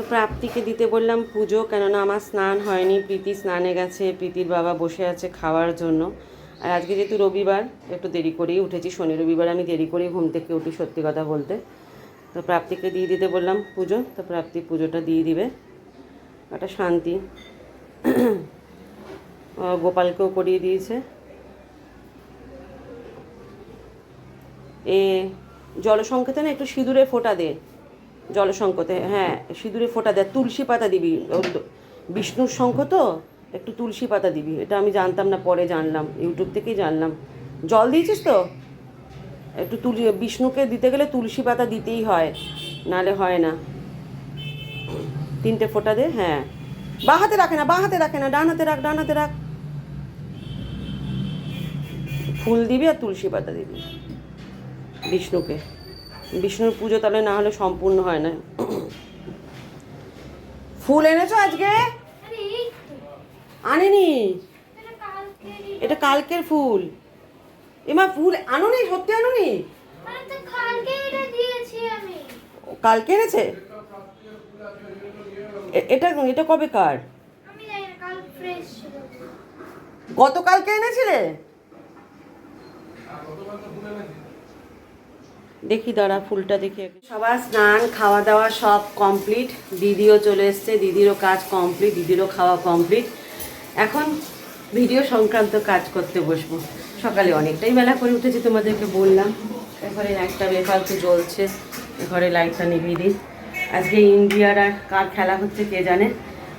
তো প্রাপ্তিকে দিতে বললাম পুজো, কেননা আমার স্নান হয়নি। প্রীতি স্নানে গেছে, প্রীতির বাবা বসে আছে খাওয়ার জন্য। আর আজকে যেহেতু রবিবার, একটু দেরি করেই উঠেছি। শনি রবিবার আমি দেরি করেই ঘুম থেকে উঠি, সত্যি কথা বলতে। তো প্রাপ্তিকে দিয়ে দিতে বললাম পুজো, তো প্রাপ্তি পুজোটা দিয়ে দিবে। একটা শান্তি গোপালকেও করিয়ে দিয়েছে। এ, জলসংকেতে না একটু সিঁদুরে ফোঁটা দে। জলসংকতে হ্যাঁ সিঁদুরে ফোঁটা দে তুলসী পাতা দিবি বিষ্ণুর শঙ্খ তো? একটু তুলসী পাতা দিবি। এটা আমি জানতাম না, পরে জানলাম, ইউটিউব থেকেই জানলাম। জল দিয়েছিস তো? একটু তুলি, বিষ্ণুকে দিতে গেলে তুলসী পাতা দিতেই হয়, নালে হয় না। তিনটে ফোঁটা দে হ্যাঁ। বা হাতে রাখে না, বা হাতে রাখে না, ডান হাতে রাখ, ডান হাতে রাখ। ফুল দিবি আর তুলসী পাতা দিবি, বিষ্ণুকে। বিষ্ণুর পুজো তাহলে না হলে সম্পূর্ণ হয় না। ফুল এনেছো আজকে? আনেনি। এটা কালকের ফুল। এমা ফুল আনোনি? সত্যি আনোনি? কালকে এনেছে? এটা এটা কবে কার? গতকালকে এনেছিলে? দেখি দাঁড়া, ফুলটা দেখি সবার স্নান খাওয়া দাওয়া সব কমপ্লিট। দিদিও চলে এসছে, দিদিরও কাজ কমপ্লিট, দিদিরও খাওয়া কমপ্লিট। এখন ভিডিও সংক্রান্ত কাজ করতে বসবো। সকালে অনেকটাই বেলা করে উঠেছি তোমাদেরকে বললাম। এবারে লাইটটা বেফালতু জ্বলছে। ঘরে লাইটটা নিভিয়ে দিই। আজকে ইন্ডিয়ার আর কার খেলা হচ্ছে কে জানে?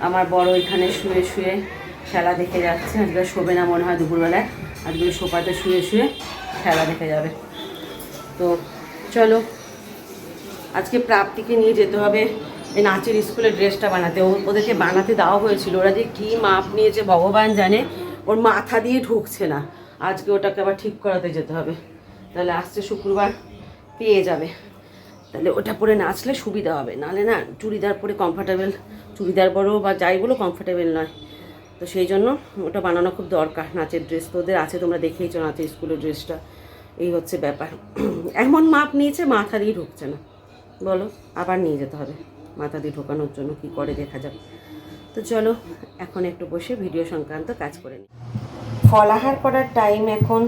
আমার বড় এখানে শুয়ে শুয়ে খেলা দেখে যাচ্ছে। আজকে শোবে না মনে হয় দুপুরবেলায়। আজকে সোফাতে শুয়ে শুয়ে খেলা দেখে যাবে। তো চলো। আজকে প্রাপ্তিকে নিয়ে যেতে হবে। এই নাচের স্কুলের ড্রেসটা বানাতে। ওদেরকে বানাতে দেওয়া হয়েছিল। ওরা যে কী মাপ নিয়েছে ভগবান জানে। ওর মাথা দিয়ে ঢুকছে না। আজকে ওটাকে আবার ঠিক করাতে যেতে হবে। তাহলে আসছে শুক্রবার, পেয়ে যাবে। তাহলে ওটা পরে নাচলে সুবিধা হবে। নাহলে না চুড়িদার পরে কমফর্টেবল চুড়িদার বড়ো বা যাই বলো কমফর্টেবল নয়। তো সেই জন্য ওটা বানানো খুব দরকার। নাচের ড্রেস তো ওদের আছে, তোমরা দেখেইছো নাচের স্কুলের ড্রেসটা এই হচ্ছে ব্যাপার। এমন মাপ নিয়েছে মাথা দিয়ে ঢুকছে না। বলো, আবার নিয়ে যেতে হবে। মাথা দিয়ে ঢোকানোর জন্য কি করে দেখা যাবে। তো চলো, এখন একটু বসে ভিডিও সংক্রান্ত কাজ করে নিই। ফলাহার করার টাইম এখন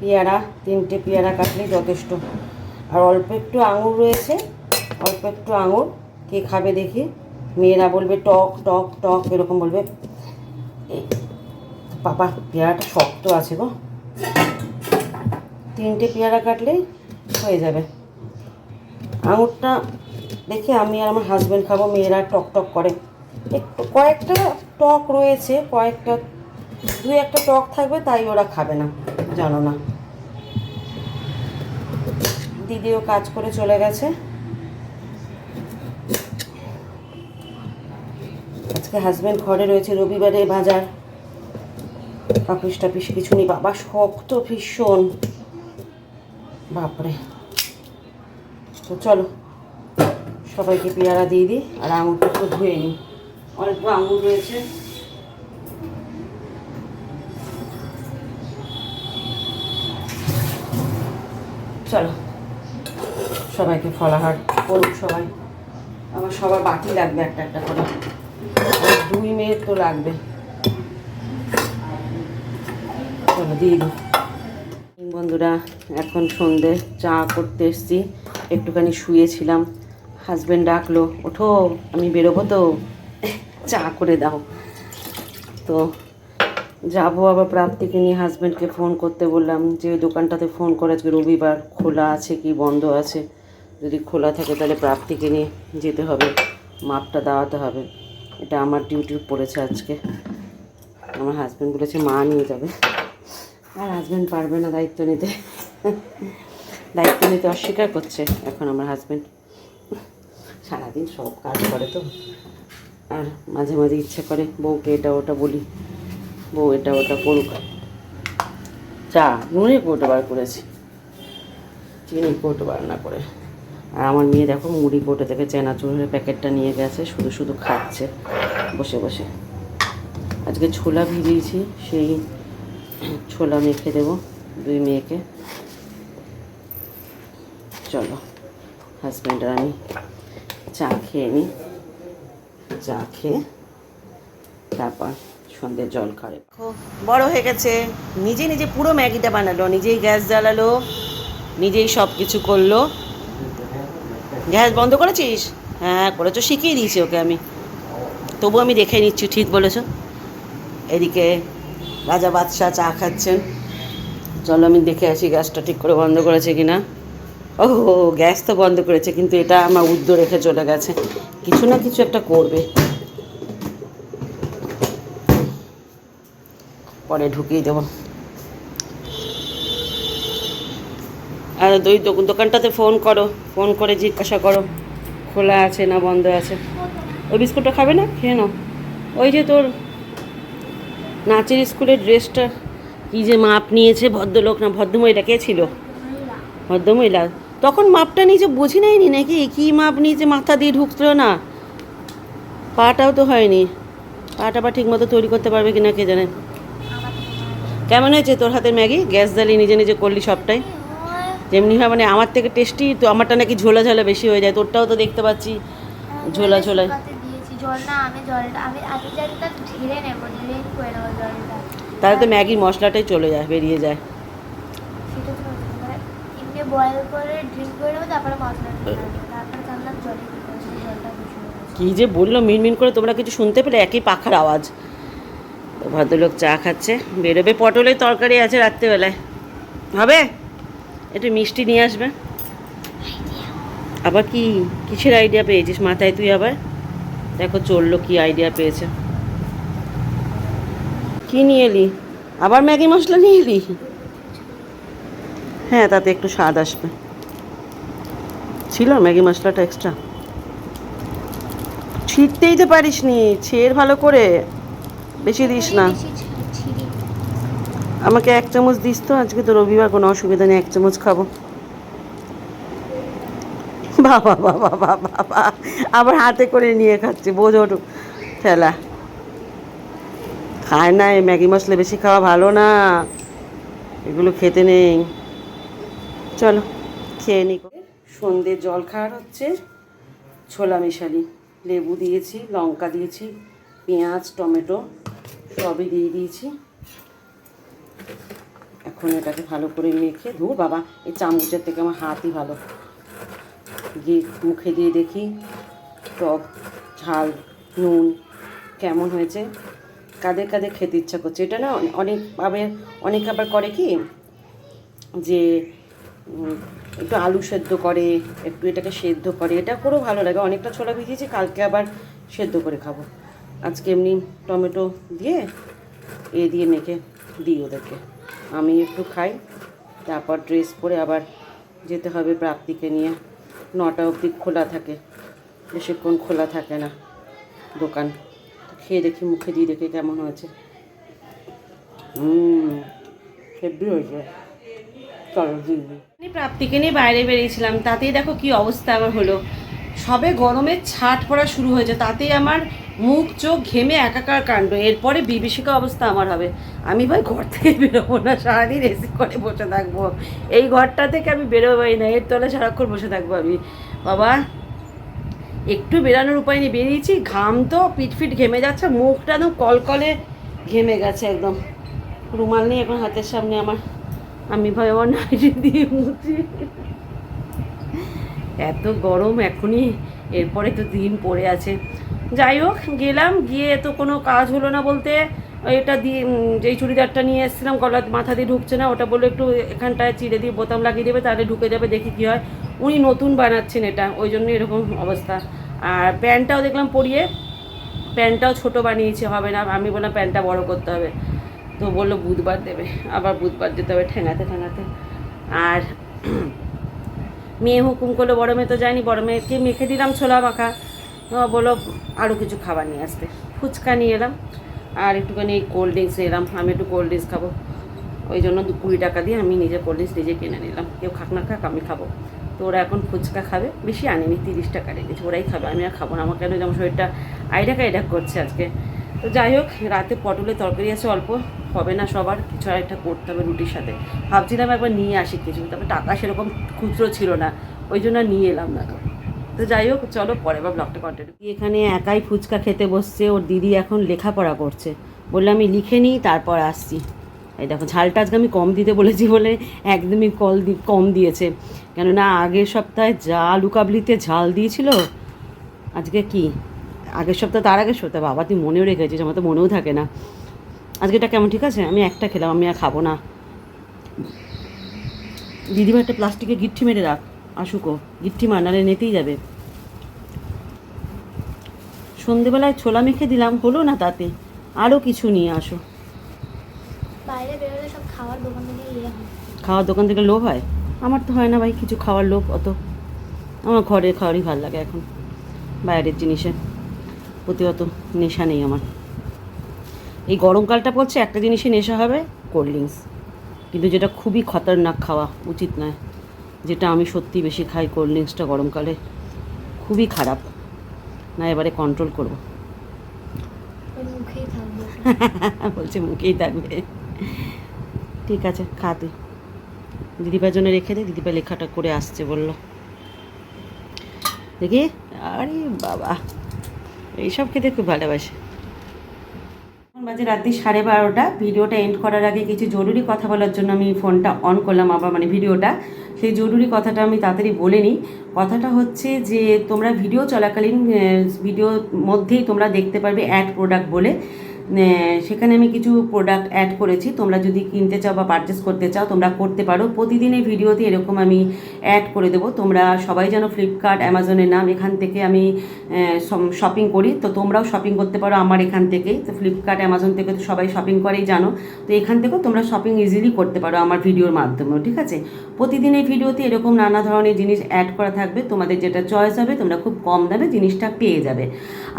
পেয়ারা, তিনটে পেয়ারা কাটলেই যথেষ্ট। আর অল্প একটু আঙুর রয়েছে, অল্প একটু আঙুর, কে খাবে দেখি। মেয়েরা বলবে, টক টক টক, এরকম বলবে। বাবা, পেয়ারাটা শক্ত আছে গো। তিনটে পেয়ারা কাটলেই হয়ে যাবে। আঙুরটা দেখে আমি আর আমার হাজব্যান্ড খাব, মেয়েরা টক টক করে। একটু কয়েকটা টক রয়েছে, কয়েকটা, দু একটা টক থাকবে, তাই ওরা খাবে না, জানো না। দিদিও কাজ করে চলে গেছে। আজকে হাজব্যান্ড ঘরে রয়েছে, রবিবারে বাজার। কাপিস টাপিস কিছু নেই, বাবা শক্ত ভীষণ। বাপরে। তো চলো, সবাইকে পেয়ারা দিয়ে দিই আর আঙুরটা একটু ধুয়ে নিই। অল্প আঙুর রয়েছে। চলো, সবাইকে ফলাহার করুক সবাই। আমার সবার বাকি লাগবে একটা একটা করে। দুই মেয়ের তো লাগবে। চলো, দিয়ে দিই। বন্ধুরা, এখন সন্ধে, চা করতে এসছি। একটুখানি শুয়েছিলাম। হাজব্যান্ড ডাকলো, ওঠো, আমি বেরোবো তো। চা করে দাও। তো যাব আবার প্রাপ্তিকে নিয়ে হাজব্যান্ডকে ফোন করতে বললাম যে, ওই দোকানটাতে ফোন করে, আজকে রবিবার। খোলা আছে কি, বন্ধ আছে? যদি খোলা থাকে তাহলে প্রাপ্তিকে নিয়ে যেতে হবে। মাপটা দেওয়াতে হবে। এটা আমার ডিউটি পড়েছে আজকে। আমার হাজব্যান্ড বলেছে, মা নিয়ে যাবে। আর হাজব্যান্ড পারবে না দায়িত্ব নিতে। দায়িত্ব নিতে অস্বীকার করছে এখন আমার হাজব্যান্ড সারাদিন সব কাজ করে তো। আর মাঝে মাঝে ইচ্ছে করে বউকে এটা ওটা বলি। বউ এটা ওটা করুক। চা নুনে কোটো বার করেছি। চিনি কোটো বার না করে। আর আমার মেয়ে দেখো মুড়ি কোটো থেকে চেনাচুরের প্যাকেটটা নিয়ে গেছে, শুধু শুধু খাচ্ছে। বসে বসে। আজকে ছোলা ভিজিয়েছি, সেই ছোলা মেখে দেবো দুই মেয়েকে। চলো হাজব্যান্ড আমি চা খেয়ে নিই চা খেয়ে তারপর সন্ধ্যে জল খাবে। বড় হয়ে গেছে। নিজে নিজে পুরো ম্যাগিটা বানালো, নিজেই গ্যাস জ্বালালো, নিজেই সব কিছু করল। গ্যাস বন্ধ করেছিস? হ্যাঁ করেছ, শিখিয়ে দিয়েছি ওকে আমি। তবু আমি দেখে নিচ্ছি, ঠিক বলেছ। এদিকে রাজা বাদশাহ চা খাচ্ছেন। চলো আমি দেখে আসি গ্যাসটা ঠিক করে বন্ধ করেছে কিনা। ও গ্যাস তো বন্ধ করেছে, কিন্তু এটা আমার উদ্য রেখে চলে গেছে। কিছু না কিছু একটা করবে। পরে ঢুকিয়ে দেবো। আর ওই দোকানটাতে ফোন করো, ফোন করে জিজ্ঞাসা করো। খোলা আছে না বন্ধ আছে? ওই বিস্কুটটা খাবে না? খেয়ে নাও। ওই যে তোর নাচের স্কুলের ড্রেসটা কী যে মাপ নিয়েছে ভদ্রলোক না, ভদ্রমহিলা, কে ছিল? ভদ্রমহিলা। তখন মাপটা নিয়েছে, বুঝি নাইনি নাকি? কী মাপ নিয়েছে? মাথা দিয়ে ঢুকছিল না। পাটাও তো হয়নি। পাটা বা ঠিক মতো তৈরি করতে পারবে কিনা কে জানে? কেমন হয়েছে তোর হাতের ম্যাগি? গ্যাস জ্বালিয়ে নিজে নিজে করলি সবটাই? যেমনি হয় মানে আমার থেকে টেস্টি, তো আমারটা নাকি ঝোলা ঝোলা বেশি হয়ে যায়, তোরটাও তো দেখতে পাচ্ছি। ঝোলা ঝোলা দিয়েছি জল না আমি জলটা আমি আমি জলটা ঢেলে নেব ঢেলে করে নেব জলটা। তাহলে তো ম্যাগির মশলাটাই চলে যায় বেরিয়ে যায়। সেটা তো এমনি বয়েল করে ড্রিঙ্ক করে নেব তারপরে মশলা তারপরে জানলাম জলে দিতে হবে, সেই জলটা দূষণ কী যে বলল মিনমিন করে তোমরা কিছু শুনতে পেলে? একই পাখার আওয়াজ। তো ভদ্রলোক চা খাচ্ছে। বেরোবে পটলের তরকারি আছে রাত্রেবেলায়। হবে? একটু মিষ্টি নিয়ে আসবে। আবার কি কিসের আইডিয়া পেয়েছিস মাথায় তুই আবার? দেখো চলল কি আইডিয়া পেয়েছে। কি নিয়ে এলি? আবার ম্যাগি মশলা নিয়ে এলি? হ্যাঁ তাতে একটু স্বাদ আসবে। ছিল ম্যাগি মশলাটা এক্সট্রা ছিটতেই তো পারিস নি ছেড় ভালো করে। বেশি দিস না। আমাকে এক চামচ দিস তো আজকে তো রবিবার কোনো অসুবিধা নেই এক চামচ খাব। বাবা বাবা বাবা বাবা। আবার হাতে করে নিয়ে খাচ্ছে, বোঝো ঠেলা। খায় না এই ম্যাগি মশলা বেশি খাওয়া ভালো না। এগুলো খেতে নেই। চলো, খেয়ে নি। সন্ধ্যে জল খাওয়ার হচ্ছে। ছোলা মিশালি, লেবু দিয়েছি, লঙ্কা দিয়েছি, পেঁয়াজ, টমেটো সবই দিয়ে দিয়েছি। এখন এটাকে ভালো করে মেখে ধু বাবা, এই চামচের থেকে আমার হাতই ভালো। গিয়ে মুখে দিয়ে দেখি টক, ঝাল, নুন কেমন হয়েছে? কাদের কাদের খেতে ইচ্ছা করছে। এটা না অনেক আবার অনেক আবার করে কি যে একটু আলু সেদ্ধ করে, একটু এটাকে সেদ্ধ করে। এটা করেও ভালো লাগে। অনেকটা ছোলা ভিজিয়েছি, কালকে আবার সেদ্ধ করে খাব। আজকে এমনি টমেটো দিয়ে, এ দিয়ে মেখে দিই ওদেরকে। আমি একটু খাই, তারপর ড্রেস পরে আবার যেতে হবে প্রাপ্তিকে নিয়ে। নটা অবধি খোলা থাকে। বেশিক্ষণ খোলা থাকে না দোকান। খেয়ে দেখি, মুখে দিয়ে দেখি কেমন হয়েছে। হেভি হয়েছে। চলো প্রাপ্তিকে নিয়ে বাইরে বেরিয়েছিলাম। তাতেই দেখো কি অবস্থা আমার হলো। সবে গরমের ছাট পড়া শুরু হয়েছে। তাতেই আমার মুখ, চোখ ঘেমে একাকার কাণ্ড। এরপরে বিভীষিকা অবস্থা আমার হবে। আমি ভাই ঘর থেকে বেরোবো না, সারাদিন এসি করে বসে থাকব। এই ঘরটা থেকে আমি বেরোবোই না, এর তলে সারাক্ষণ বসে থাকব আমি। বাবা, একটু বেরানোর উপায় নেই। বেরিয়েছি, ঘাম তো পিটফিট ঘেমে যাচ্ছে, মুখটা একদম কলকলে ঘেমে গেছে একদম। রুমাল নেই এখন হাতের সামনে আমার। আমি ভাই আমার নাইটি দিয়ে মুছি। এত গরম এখনই, এরপরে তো দিন পড়ে আছে। যাই হোক, গেলাম, গিয়ে তো কোনো কাজ হলো না বলতে, এটা দিয়ে যেই চুড়িদারটা নিয়ে এসেছিলাম, গলা মাথা দিয়ে ঢুকছে না, ওটা বলে একটু এখানটায় চিড়ে দিয়ে বোতাম লাগিয়ে দেবে, তাহলে ঢুকে যাবে, দেখি কী হয়। উনি নতুন বানাচ্ছেন এটা, ওই জন্য এরকম অবস্থা। আর প্যান্টটাও দেখলাম পরিয়ে, প্যান্টটাও ছোট বানিয়েছে, হবে না, আমি বললাম প্যান্টটা বড় করতে হবে। তো বলল বুধবার দেবে, আবার বুধবার যেতে হবে ঠেঙাতে ঠেঙাতে। আর মেয়ে হুকুম করল, বড় মেয়ে তো যায়নি, বড় মেয়েকে মেখে দিলাম ছোলা মাখা। তো বলল আরও কিছু খাবার নিয়ে আসতে। ফুচকা নিয়ে এলাম, আর একটুখানি কোল্ড ড্রিঙ্কস এলাম। আমি একটু কোল্ড ড্রিঙ্কস খাব। ওই জন্য কুড়ি টাকা দিয়ে আমি নিজে কোল্ড ড্রিঙ্কস নিজে কিনে নিলাম। কেউ খাক না খাক, আমি খাব। তো ওরা এখন ফুচকা খাবে। বেশি আনিনি, তিরিশ টাকা রেখেছি। ওরাই খাবে, আমি আর খাব না। আমার কেন যেমন শরীরটা আইডাক আইডাক করছে আজকে। তো যাই হোক, রাতে পটলের তরকারি আছে অল্প। হবে না সবার, কিছু একটা করতে হবে রুটির সাথে। ভাবছিলাম একবার নিয়ে আসি কিছু, তবে টাকা সেরকম খুচরো ছিল না। ওই জন্য নিয়ে এলাম না। তো যাই হোক, চলো পরে বা ব্লগটা কন্টিনিউ এখানে একাই ফুচকা খেতে বসছে, ওর দিদি এখন লেখাপড়া করছে। বললে আমি লিখে নিই, তারপর আসছি। এই দেখো, ঝালটা আজকে আমি কম দিতে বলেছি বলে একদমই কল দি, কম দিয়েছে। কেননা, আগের সপ্তাহে যা লুকাবলিতে ঝাল দিয়েছিল, আজকে কি? আগের সপ্তাহ তার আগে সপ্তাহ? বাবা, তুই মনেও রেখেছিস, আমার তো মনেও থাকে না। আজকে এটা কেমন, ঠিক আছে? আমি একটা খেলাম, আমি আর খাব না। দিদিভাই একটা প্লাস্টিকে গিট্টি মেরে রাখ। আসুকো গিট্টি মার নাহলে নেতেই যাবে। সন্ধেবেলায় ছোলা মেখে দিলাম হলো না তাতে? আরও কিছু নিয়ে আসো। বাইরে বেরোলে সব খাওয়ার দোকান থেকে ইয়ে হয়। খাওয়ার দোকান থেকে লোভ হয়? আমার তো হয় না ভাই কিছু খাওয়ার লোভ অত। আমার ঘরের খাওয়ারই ভালো লাগে এখন বাইরের জিনিসের প্রতি অত নেশা নেই আমার। এই গরমকালটা পড়ছে একটা জিনিসই নেশা হবে কোল্ড ড্রিঙ্কস। কিন্তু যেটা খুবই খতরনাক খাওয়া উচিত নয়। যেটা আমি সত্যি বেশি খাই কোল্ড ড্রিঙ্কসটা গরমকালে খুবই খারাপ। না এবারে কন্ট্রোল করব। বলছে মুখেই থাকবে। ঠিক আছে খা তুই। দিদিভাইয়ের জন্য রেখে দে দিদিভাই লেখাটা করে আসছে বলল। দেখি আরে বাবা এইসব খেতে খুব ভালোবাসে। বাজে রাত্রি সাড়ে বারোটা। ভিডিওটা এন্ড করার আগে কিছু জরুরি কথা বলার জন্য আমি ফোনটা অন করলাম আবার মানে ভিডিওটা। সেই জরুরি কথাটা আমি তাড়াতাড়ি বলে নিই। কথাটা হচ্ছে যে, তোমরা ভিডিও চলাকালীন ভিডিওর মধ্যেই তোমরা দেখতে পারবে অ্যাড প্রোডাক্ট বলে। সেখানে আমি কিছু প্রোডাক্ট অ্যাড করেছি। তোমরা যদি কিনতে চাও বা পারচেস করতে চাও, তোমরা করতে পারো। প্রতিদিনের ভিডিওতে এরকম আমি অ্যাড করে দেবো। তোমরা সবাই যেন ফ্লিপকার্ট অ্যামাজনের নাম এখান থেকে আমি শপিং করি। তো তোমরাও শপিং করতে পারো আমার এখান থেকেই তো ফ্লিপকার্ট অ্যামাজন থেকে তো সবাই শপিং করেই জানো। তো এখান থেকেও তোমরা শপিং ইজিলি করতে পারো আমার ভিডিওর মাধ্যমেও, ঠিক আছে? প্রতিদিনের ভিডিওতে এরকম নানা ধরনের জিনিস অ্যাড করা থাকবে। তোমাদের যেটা চয়েস হবে, তোমরা খুব কম দামে জিনিসটা পেয়ে যাবে।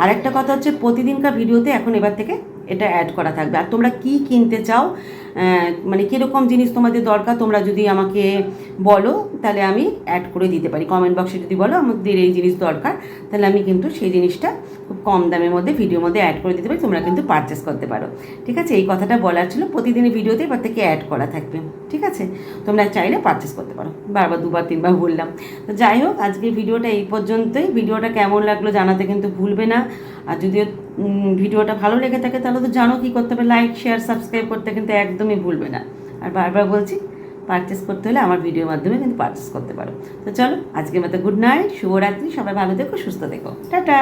আর একটা কথা হচ্ছে, প্রতিদিনকার ভিডিওতে এখন এবার থেকে এটা অ্যাড করা থাকবে। আর তোমরা কি কিনতে চাও মানে কীরকম জিনিস তোমাদের দরকার তোমরা যদি আমাকে বলো তাহলে আমি অ্যাড করে দিতে পারি। কমেন্ট বক্সে যদি বলো আমাদের এই জিনিস দরকার তাহলে আমি কিন্তু সেই জিনিসটা খুব কম দামের মধ্যে ভিডিওর মধ্যে অ্যাড করে দিতে পারি। তোমরা কিন্তু পারচেস করতে পারো। ঠিক আছে? এই কথাটা বলার ছিল। প্রতিদিনের ভিডিওতে এবার থেকে অ্যাড করা থাকবে। ঠিক আছে? তোমরা চাইলে পারচেস করতে পারো। বারবার দুবার তিনবার বললাম। তো যাই হোক আজকে ভিডিওটা এই পর্যন্তই। ভিডিওটা কেমন লাগল জানাতে কিন্তু ভুলবে না। আর যদি উম, ভিডিওটা ভালো লেগে থাকে, তাহলে তো জানো কী করতে হবে। লাইক শেয়ার সাবস্ক্রাইব করতে কিন্তু একদমই ভুলবে না। আর বারবার বলছি পারচেস করতে হলে আমার ভিডিওর মাধ্যমে কিন্তু পারচেস করতে পারো। তো চলো, আজকের মতো গুড নাইট শুভরাত্রি, সবাই ভালো দেখো সুস্থ দেখো টাটা!